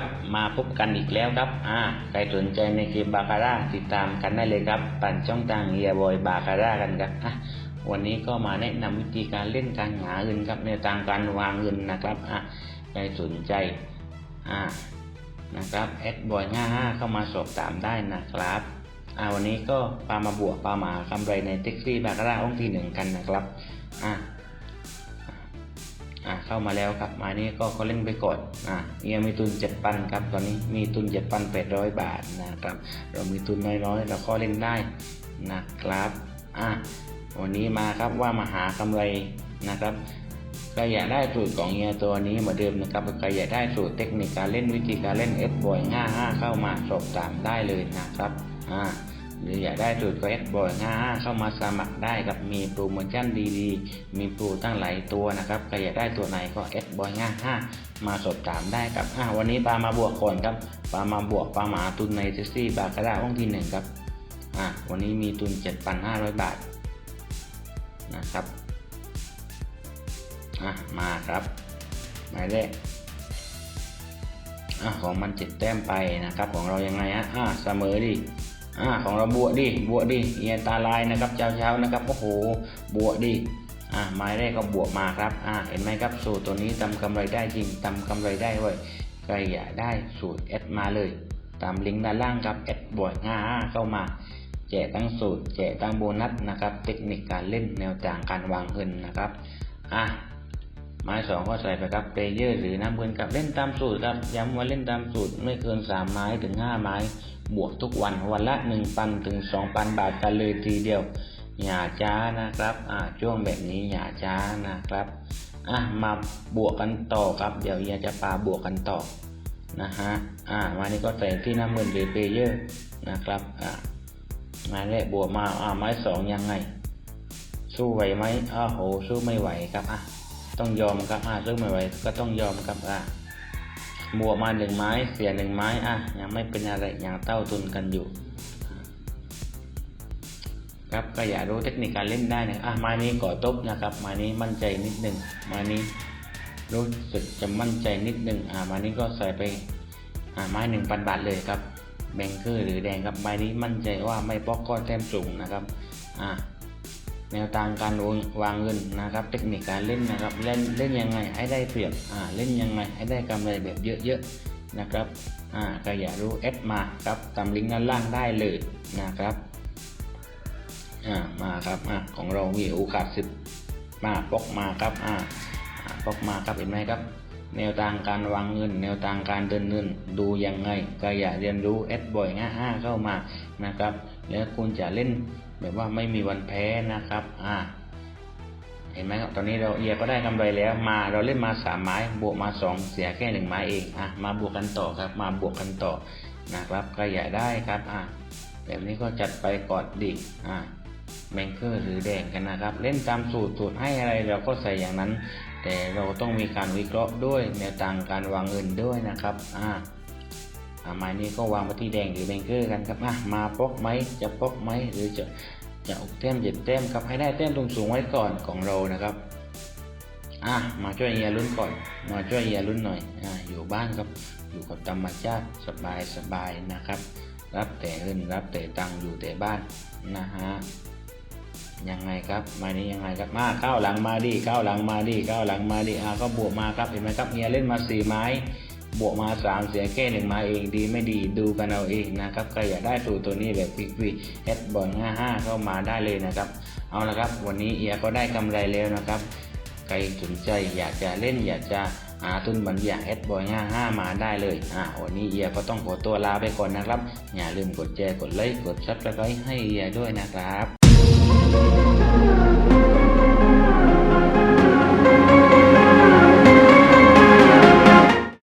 ครับ มาพบกันอีกแล้วครับอ่าใครสนใจในเกมบาคาร่าติดตามกันได้เลยครับปั่นช่องทางเฮียบอยบาคาร่ากันครับอะวันนี้ก็มาแนะนำวิธีการเล่นการหาเงินครับในทางการวางเงินนะครับอะใครสนใจอ่านะครับแอดบอยห้าห้าเข้ามาสอบถามได้นะครับอ่าวันนี้ก็ปามาบวกปาหมากำไรในเท็กซี่บาคาร่าองที่หนึ่งกันนะครับอ่าอ่า เข้ามาแล้วครับมานี้ก็เขาเล่นไปก่อนอ่าเงียมีทุนเจ็ดพันครับตอนนี้มีทุนเจ็ดพันแปดร้อยบาทนะครับ เรามีทุนน้อยๆเราก็เล่นได้นะครับอ่าวันนี้มาครับว่ามาหากำไรนะครับใครอยากได้สูตรของเฮียตัวนี้เหมือนเดิมนะครับใครอยากได้สูตรเทคนิคการเล่นวิธีการเล่นเอฟบอยง่าห้าเข้ามาสอบถามได้เลยนะครับอ่า หรืออยากได้สูตรก็แอดบอยง่าเข้ามาสมัครได้ครับมีโปรโมชั่นดีๆ มีโปรตั้งหลายตัวนะครับใครอยากได้ตัวไหนก็แอดบอยง่าห้ามาสอบถามได้ครับอะวันนี้ปามาบวกก่อนครับปามาบวกปามาทุนในเซซี่บาคาร่าห้องที่หนึ่งครับอะวันนี้มีทุน 7,500 บาทนะครับอะมาครับหมายเลขอะของมันเจ็ดแต้มไปนะครับ ของเรายังไงฮะอะเสมอดิ อ่าของเราบวกดิบวกดิเอียนตาลายนะครับเช้าเช้านะครับโอ้โหบวกดิอ่าไม้แรกก็บวกมาครับอ่าเห็นไหมครับสูตรตัวนี้ทำกำไรได้จริงทำกำไรได้เว้ยใครอยากได้สูตรแอดมาเลย ตามลิงก์ด้านล่างครับแอดบวกง่าเข้ามาแจกทั้งสูตรแจกทั้งโบนัสนะครับ เทคนิคการเล่นแนวทางการวางเงินนะครับอะไม้สองก็ใส่ไปครับเปเยอร์หรือน้ำเงินกับเล่นตามสูตรครับย้ำว่าเล่นตามสูตรไม่เกินสามไม้ถึงห้าไม้ บวกทุกวันวันละ1 0 0 0ถึง2,000บาทกันเลยทีเดียว อย่าช้านะครับอ่าช่วงแบบนี้อย่าช้านะครับอะมาบวกกันต่อครับ เดี๋ยวเฮียจะปาบวกกันต่อนะฮะอ่าวันนี้ก็ใส่ที่น้ำมือหรือเพเยอร์นะครับอ่าม้แรกบวกมาอ่าไม้สองยังไง สู้ไหวไหมอ้าโหสู้ไม่ไหวครับอะต้องยอมครับอ่าสู้ไม่ไหวก็ต้องยอมครับอ่า บวกมาหนึ่งไม้เสียหนึ่งไม้อะยังไม่เป็นอะไรยังเต้าทุนกันอยู่ ครับก็อยากรู้เทคนิคการเล่นได้นะอะไม้นี้ก่อตบนะครับไม้นี้มั่นใจนิดหนึ่งไม้นี้รู้สึกจะมั่นใจนิดหนึ่งอะไม้นี้ก็ใส่ไปอะไม้หนึ่งพันบาทเลยครับแบงเกอร์หรือแดงครับไม้นี้มั่นใจว่าไม่ปอกก้อนแต้มสูงนะครับอะ แนวทางการวางเงินนะครับ เทคนิคการเล่นนะครับเล่นเล่นยังไงให้ได้เปรียบอ่าเล่นยังไงให้ได้กำไรแบบเยอะๆนะครับอ่าใครอยากรู้แอดมาครับตามลิงก์ด้านล่างได้เลยนะครับอ่ามาครับอ่าของเรามีโอกาสสิบมาปอกมาครับอ่าอ่าปอกมาครับเห็นไหมครับ แนวทางการวางเงิน แนวทางการเดินเงิน ดูยังไงก็อยาเรียนรู้แอดบ่อยง่าเข้ามานะครับ แล้วคุณจะเล่นแบบว่าไม่มีวันแพ้นะครับอ่าเห็นไหมครับตอนนี้เราเอียก็ได้กำไรแล้วมาเราเล่นมาสามไม้บวกมาสองเสียแค่หนึ่งไม้เองอะมาบวกกันต่อครับ มาบวกกันต่อนะครับก็อยาได้ครับอะแบบนี้ก็จัดไปกอนดิอ่าแบงเกอร์หรือแดงกันนะครับ เล่นตามสูตรสูตรให้อะไรเราก็ใส่อย่างนั้น แต่เราต้องมีการวิเคราะห์ด้วยแนวทางการวางเงินด้วยนะครับอ่าอ่าไม้นี้ก็วางไปที่แดงหรือแบงเกอร์กันครับอะมาปอกไหมจะปอกไหมหรือจะจะอกแต้มเจ็ดแต้มครับให้ได้แต้มตรงสูงไว้ก่อนของเรานะครับอะมาช่วยเฮียลุ้นก่อน มาช่วยเฮียลุ้นหน่อยอ่าอยู่บ้านครับอยู่กับธรรมชาติสบายสบายนะครับ รับแต่เงินรับแต่ตังอยู่แต่บ้านนะฮะ ยังไงครับม้นี้ยังไงครับมาเข้าหลังมาดิเข้าหลังมาดิเข้าหลังมาดิอ่าก็บวกมาครับเห็นไหมครับเฮียเล่นมาสี่ไม้ บวกมาสามเสียแค่หนึ่งมาเองดีไม่ดีดูกันเอาเองนะครับใครอยากได้สูตรตัวนี้แบบควิกๆแอดบอลห้าห้าเข้ามาได้เลยนะครับ เอาละครับวันนี้เอียก็ได้กำไรแล้วนะครับใครสนใจอยากจะเล่นอยากจะหาทุนบันอย่างแอดบอยห้าห้ามาได้เลย อ่าวันนี้เอียก็ต้องขอตัวลาไปก่อนนะครับ อย่าลืมกดแชร์กดไลค์กดซับสไครต์ให้เอียด้วยนะครับ Thank you.